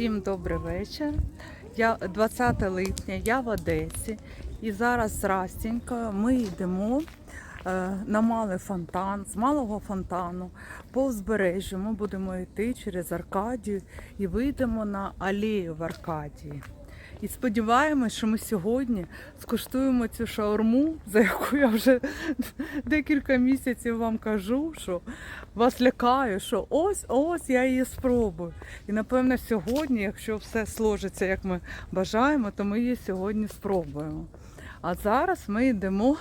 Всім добрий вечір. Я 20 липня, я в Одесі. І зараз растінько ми йдемо е, на малий фонтан, з малого фонтану по узбережжю. Ми будемо йти через Аркадію і вийдемо на алею в Аркадії. І сподіваємось, що ми сьогодні скуштуємо цю шаурму, за яку я вже декілька місяців вам кажу, що вас лякаю, що ось ось я її спробую. І напевно сьогодні, якщо все сложиться, як ми бажаємо, то ми її сьогодні спробуємо. А зараз ми йдемо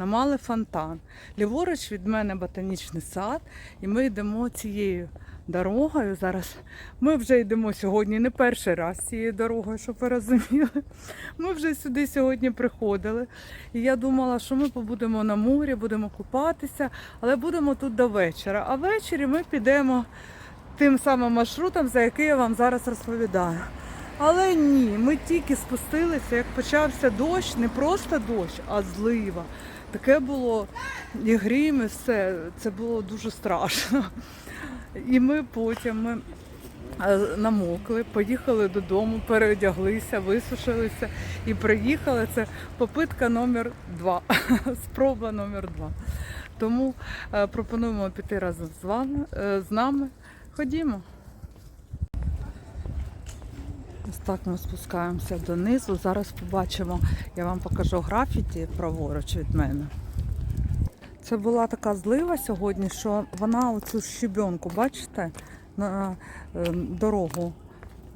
на малий фонтан. Ліворуч від мене ботанічний сад, і ми йдемо цією дорогою. Зараз ми вже йдемо сьогодні не перший раз цією дорогою, щоб ви розуміли. Ми вже сюди сьогодні приходили. І я думала, що ми побудемо на морі, будемо купатися, але будемо тут до вечора. А ввечері ми підемо тим самим маршрутом, за який я вам зараз розповідаю. Але ні, ми тільки спустилися, як почався дощ, не просто дощ, а злива. Таке було і грім, і все. Це було дуже страшно. І ми потім ми е, намокли, поїхали додому, переодяглися, висушилися і приїхали. Це попитка номер два, спроба номер два. Тому е, пропонуємо піти разом з вами е, з нами. Ходімо. Ось так ми спускаємося донизу. Зараз побачимо, я вам покажу графіті праворуч від мене. Це була така злива сьогодні, що вона оцю щебенку, бачите, на е, дорогу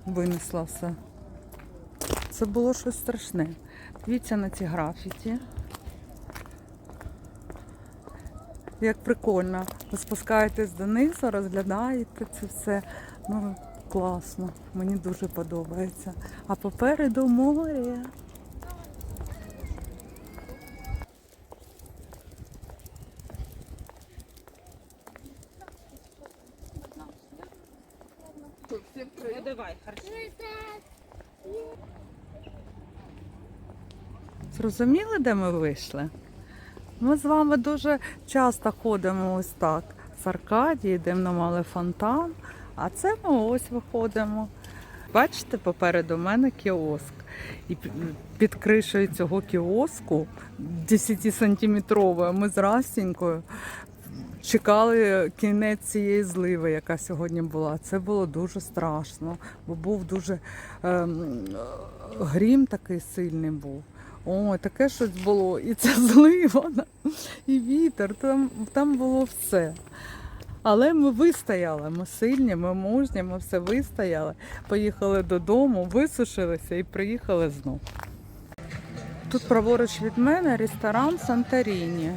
винесла все. Це було щось страшне. Дивіться на ці графіті. Як прикольно. Ви спускаєтесь донизу, розглядаєте це все. Ну, класно. Мені дуже подобається. А попереду море. Давай, хорошо. Зрозуміли, де ми вийшли? Ми з вами дуже часто ходимо ось так. З Аркадії, йдемо на малий фонтан, а це ми ось виходимо. Бачите, попереду мене кіоск. І під кришею цього кіоску 10-сантиметровою ми з Растінькою чекали кінець цієї зливи, яка сьогодні була. Це було дуже страшно, бо був дуже ем, грім такий сильний був. Ой, таке щось було. І ця злива, і вітер, там, там було все. Але ми вистояли, ми сильні, ми мужні, ми все вистояли. Поїхали додому, висушилися і приїхали знов. Тут праворуч від мене ресторан Санторіні.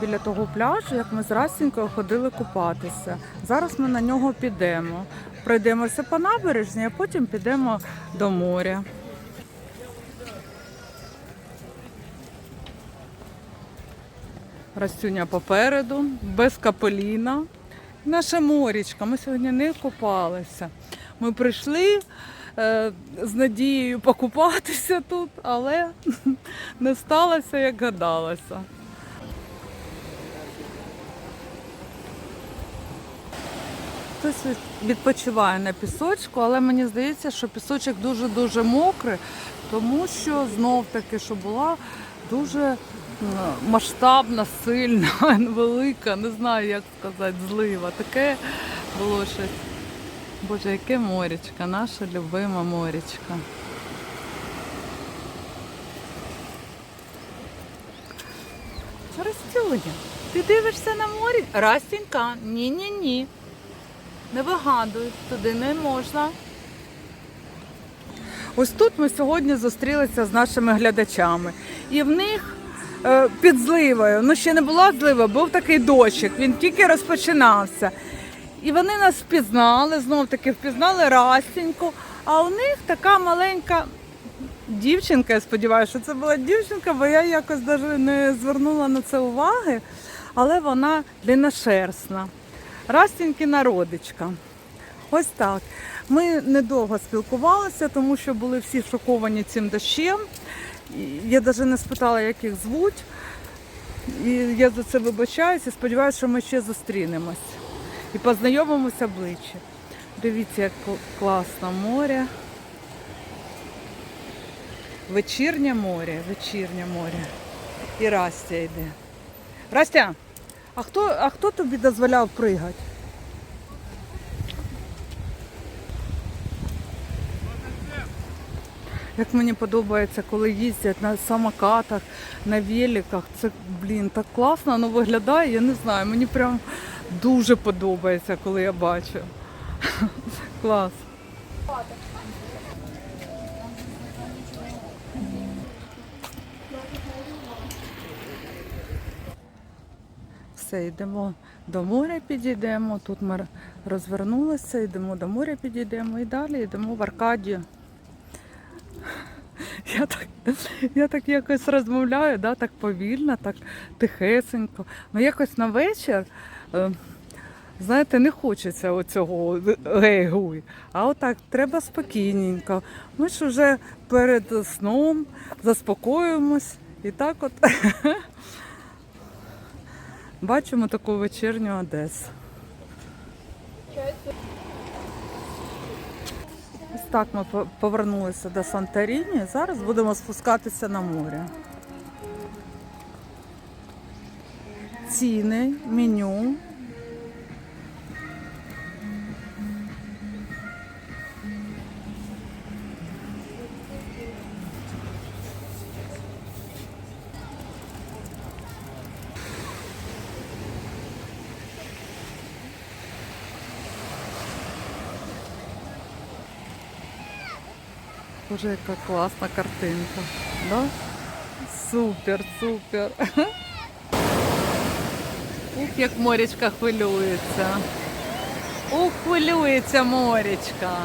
Біля того пляжу, як ми з Растінькою ходили купатися. Зараз ми на нього підемо. Пройдемося по набережні, а потім підемо до моря. Растюня попереду, без капеліна. Наша морічка. Ми сьогодні не купалися. Ми прийшли е, з надією покупатися тут, але не сталося, як гадалося. Хтось відпочиває на пісочку, але мені здається, що пісочок дуже-дуже мокрий, тому що знов таки, що була дуже масштабна, сильна, велика, не знаю, як сказати, злива. Таке було щось. Боже, яке морячка, наша любима морячка. Растюня, ти дивишся на море? Растінька, ні-ні-ні. Не вигадуй, туди не можна. Ось тут ми сьогодні зустрілися з нашими глядачами. І в них під зливою, ну ще не була злива, був такий дощик, він тільки розпочинався. І вони нас впізнали, знов таки впізнали Растіньку, а у них така маленька дівчинка, я сподіваюся, що це була дівчинка, бо я якось навіть не звернула на це уваги, але вона длинношерстна. Растінькіна родичка. Ось так. Ми недовго спілкувалися, тому що були всі шоковані цим дощем. І Я навіть не спитала, як їх звуть. І я за це вибачаюся. Сподіваюся, що ми ще зустрінемось і познайомимося ближче. Дивіться, як кл- класно море. Вечірнє море, вечірнє море. І Растя йде. Растя, а хто, а хто тобі дозволяв пригати? Як мені подобається, коли їздять на самокатах, на великах. Це, блін, так класно воно виглядає, я не знаю. Мені прям дуже подобається, коли я бачу. Клас. Все, йдемо до моря, підійдемо. Тут ми розвернулися, йдемо до моря, підійдемо і далі йдемо в Аркадію. Я так, я так якось розмовляю, да, так повільно, так тихесенько. Ну якось на вечір, е, знаєте, не хочеться оцього гей-гуй. А отак треба спокійненько. Ми ж вже перед сном заспокоїмось і так от бачимо таку вечірню Одесу. Так ми повернулися до Санторіні. Зараз будемо спускатися на море. Ціни, меню. Боже, яка класна картинка. Да? Супер, супер. Ух, як морічка хвилюється. Ух, хвилюється морячка.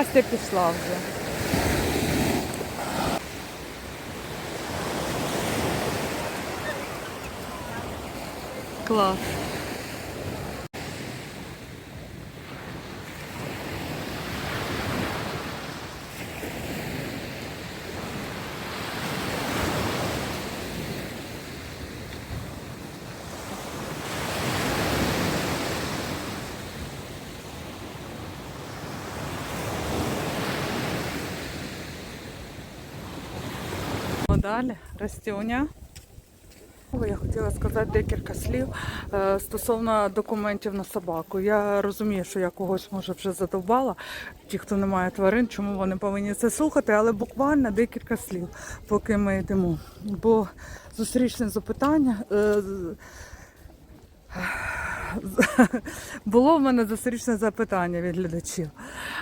А Растя пішла вже. Клас. Ну, Далі Растюня. Я хотіла сказати декілька слів е, стосовно документів на собаку. Я розумію, що я когось може вже задовбала, ті, хто не має тварин, чому вони повинні це слухати, але буквально декілька слів, поки ми йдемо. Бо зустрічне запитання. е, було в мене зустрічне запитання від глядачів.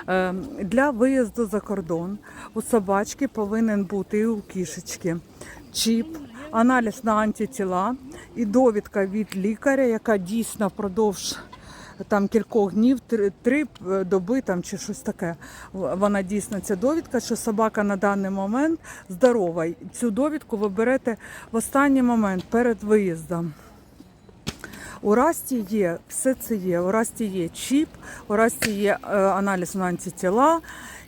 Е, Для виїзду за кордон у собачки повинен бути і у кішечки чіп, аналіз на антитіла і довідка від лікаря, яка дійсно впродовж там кількох днів, три, три е, доби там чи щось таке. Вона дійсно ця довідка, що собака на даний момент здорова. Цю довідку ви берете в останній момент перед виїздом. У Расті є, все це є. У Расті є чіп, у Расті є е, аналіз на антитіла,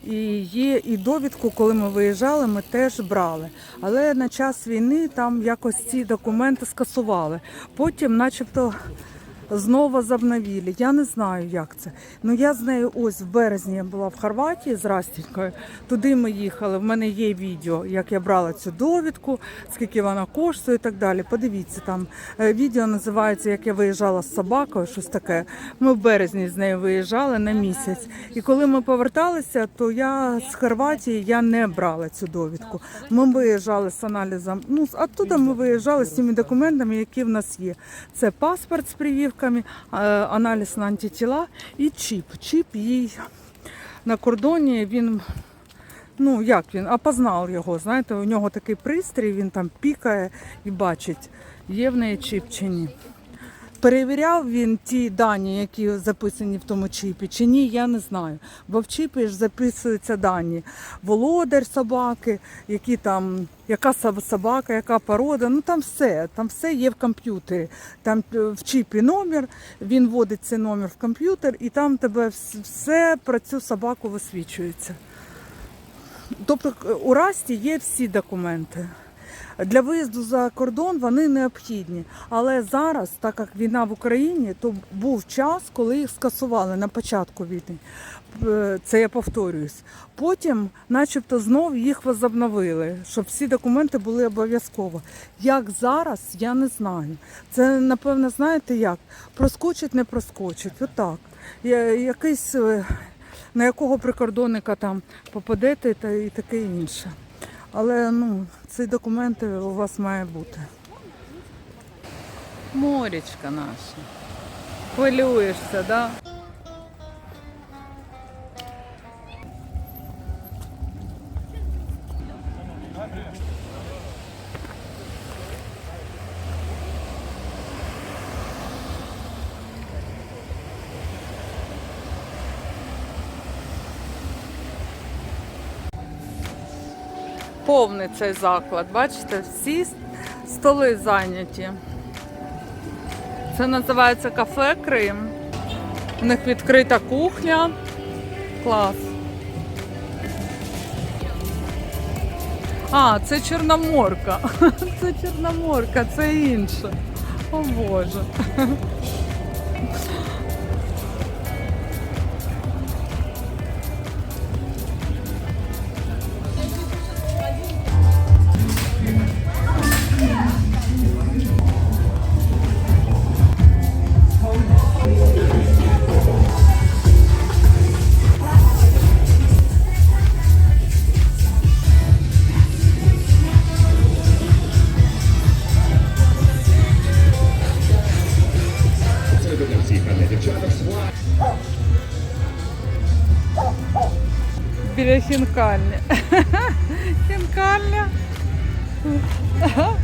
і є і довідку, коли ми виїжджали, ми теж брали. Але на час війни там якось ці документи скасували. Потім, начебто, знову забновили. Я не знаю, як це. Ну я з нею ось в березні я була в Хорватії з Растінькою. Туди ми їхали. В мене є відео, як я брала цю довідку, скільки вона коштує і так далі. Подивіться там. Е, Відео називається Як я виїжджала з собакою, щось таке. Ми в березні з нею виїжджали на місяць. І коли ми поверталися, то я з Хорватії я не брала цю довідку. Ми виїжджали з аналізом. Ну з- оттуда ми виїжджали з тими документами, які в нас є. Це паспорт з прививками, е, аналіз на антитіла і чіп. Чіп їй на кордоні він. Ну, як він, опознав його, знаєте, у нього такий пристрій, він там пікає і бачить, є в неї чіп чи ні. Перевіряв він ті дані, які записані в тому чіпі, чи ні, я не знаю. Бо в чіпі ж записуються дані. Володар собаки, які там, яка собака, яка порода. Ну там все, там все є в комп'ютері. Там е, в чіпі номер, він вводить цей номер в комп'ютер, і там тебе все про цю собаку висвічується. Тобто е, у Расті є всі документи. Для виїзду за кордон вони необхідні. Але зараз, так як війна в Україні, то був час, коли їх скасували на початку війни. Е, Це я повторююсь. Потім, начебто, знов їх возобновили, щоб всі документи були обов'язково. Як зараз, я не знаю. Це, напевно, знаєте як? Проскочить, не проскочить. Отак. Якийсь е, на якого прикордонника там попадете та і таке інше. Але ну, ці документи у вас має бути. Морічка наша. Хвилюєшся, да? Цей заклад. Бачите, всі столи зайняті. Це називається кафе Крим. У них відкрита кухня. Клас. А, це Чорноморка. Це Чорноморка, це інше. О Боже. Біля хінкальні. Хінкальня. Марченка.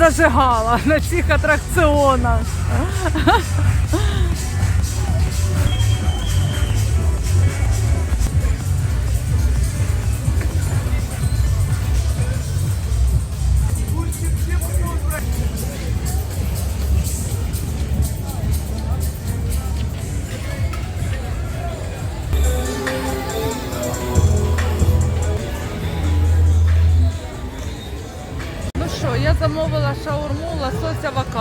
Зажигала на цих атракціонах.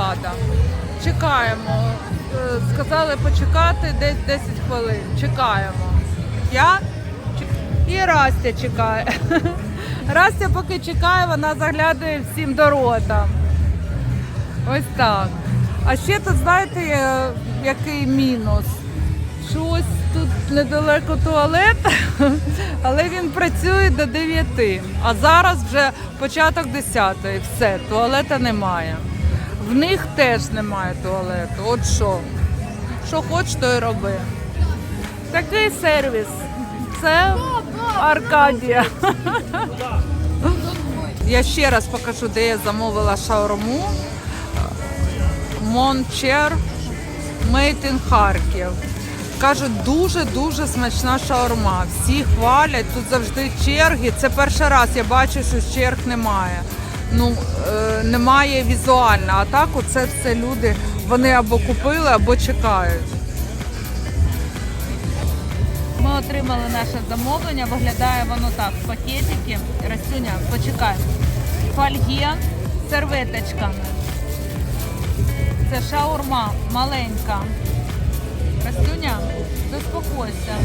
Авокадо. Чекаємо. Е, Сказали почекати десь 10 хвилин. Чекаємо. Я і Растя чекає. Растя поки чекає, вона заглядає всім до рота. Ось так. А ще тут, знаєте, який мінус? Щось тут недалеко туалет, але він працює до 9. А зараз вже початок 10. Все, туалета немає. В них теж немає туалету. От що. Що хоч, то й роби. Такий сервіс. Це Аркадія. Я ще раз покажу, де я замовила шаурму. Мончер in Харків. Кажуть, дуже-дуже смачна шаурма. Всі хвалять, тут завжди черги. Це перший раз я бачу, що черг немає. Ну, е, немає візуально, а так оце все люди Вони або купили, або чекають. Ми отримали наше замовлення, виглядає воно так, пакетики. Растюня, почекай. Фольги, серветочками. Це шаурма маленька. Растюня, заспокойся.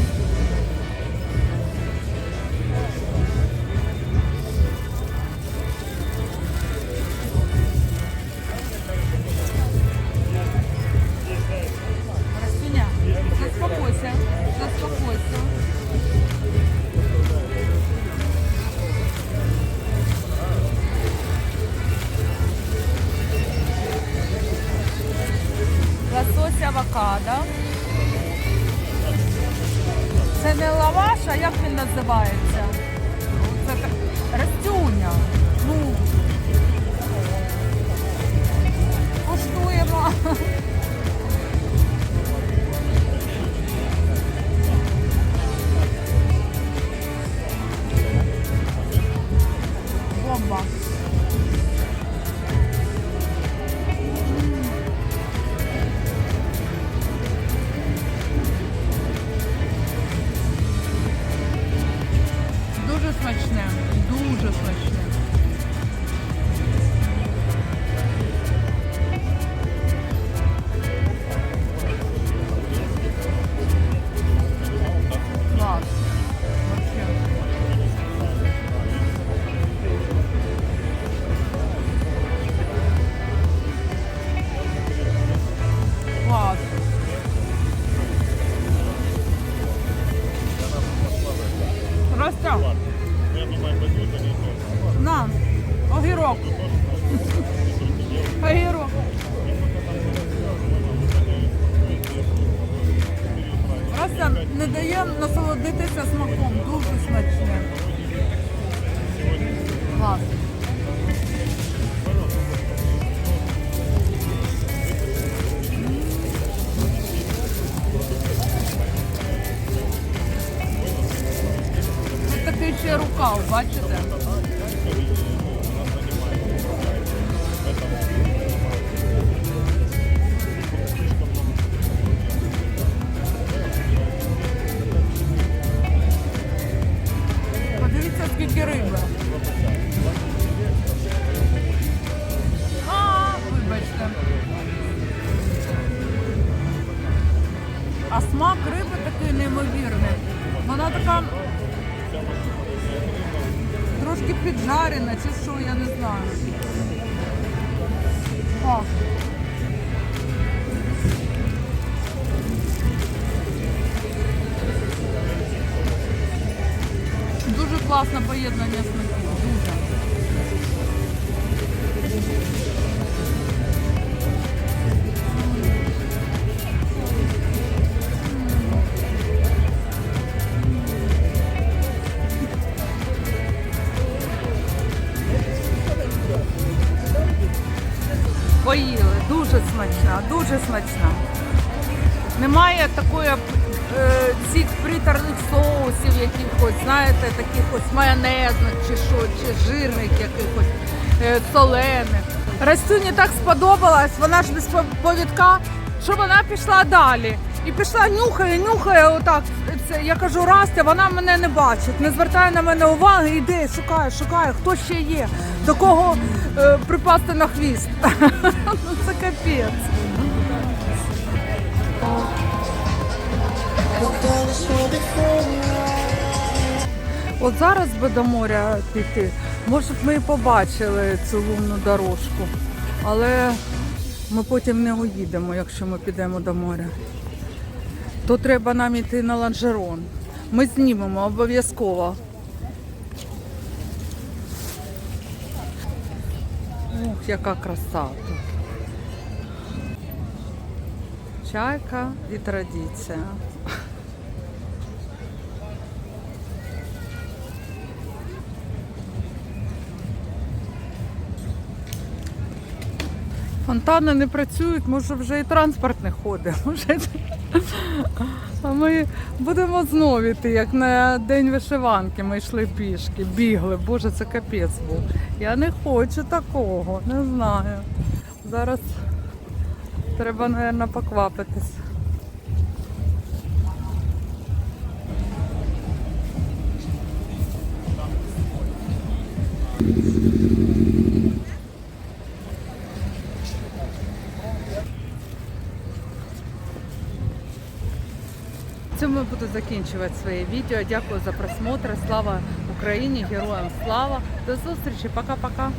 Ще рукав, бачите? Що, я не знаю. О. Дуже класне поєднання смаків. Дуже. Цих приторних соусів якихось, знаєте, таких ось майонезних чи що, чи жирних якихось е, солених. Растюні так сподобалась, вона ж без повідка, що вона пішла далі. І пішла, нюхає, нюхає отак. Це, я кажу, Растя, вона мене не бачить, не звертає на мене уваги, йде, шукає, шукає, хто ще є, до кого е, припасти на хвіст. ну це капець. От зараз би до моря піти, може б ми і побачили цю лунну дорожку, але ми потім не уїдемо, якщо ми підемо до моря. То треба нам йти на ланжерон. Ми знімемо обов'язково. Ух, яка краса тут. Чайка і традиція. Фонтани не працюють, може вже і транспорт не ходить. Може... А ми будемо знову йти, як на день вишиванки. Ми йшли пішки, бігли. Боже, це капець був. Я не хочу такого, не знаю. Зараз Треба, мабуть, поквапитись. Цьому я буду закінчувати своє відео. Дякую за просмотр. Слава Україні! Героям слава! До зустрічі! Пока-пока!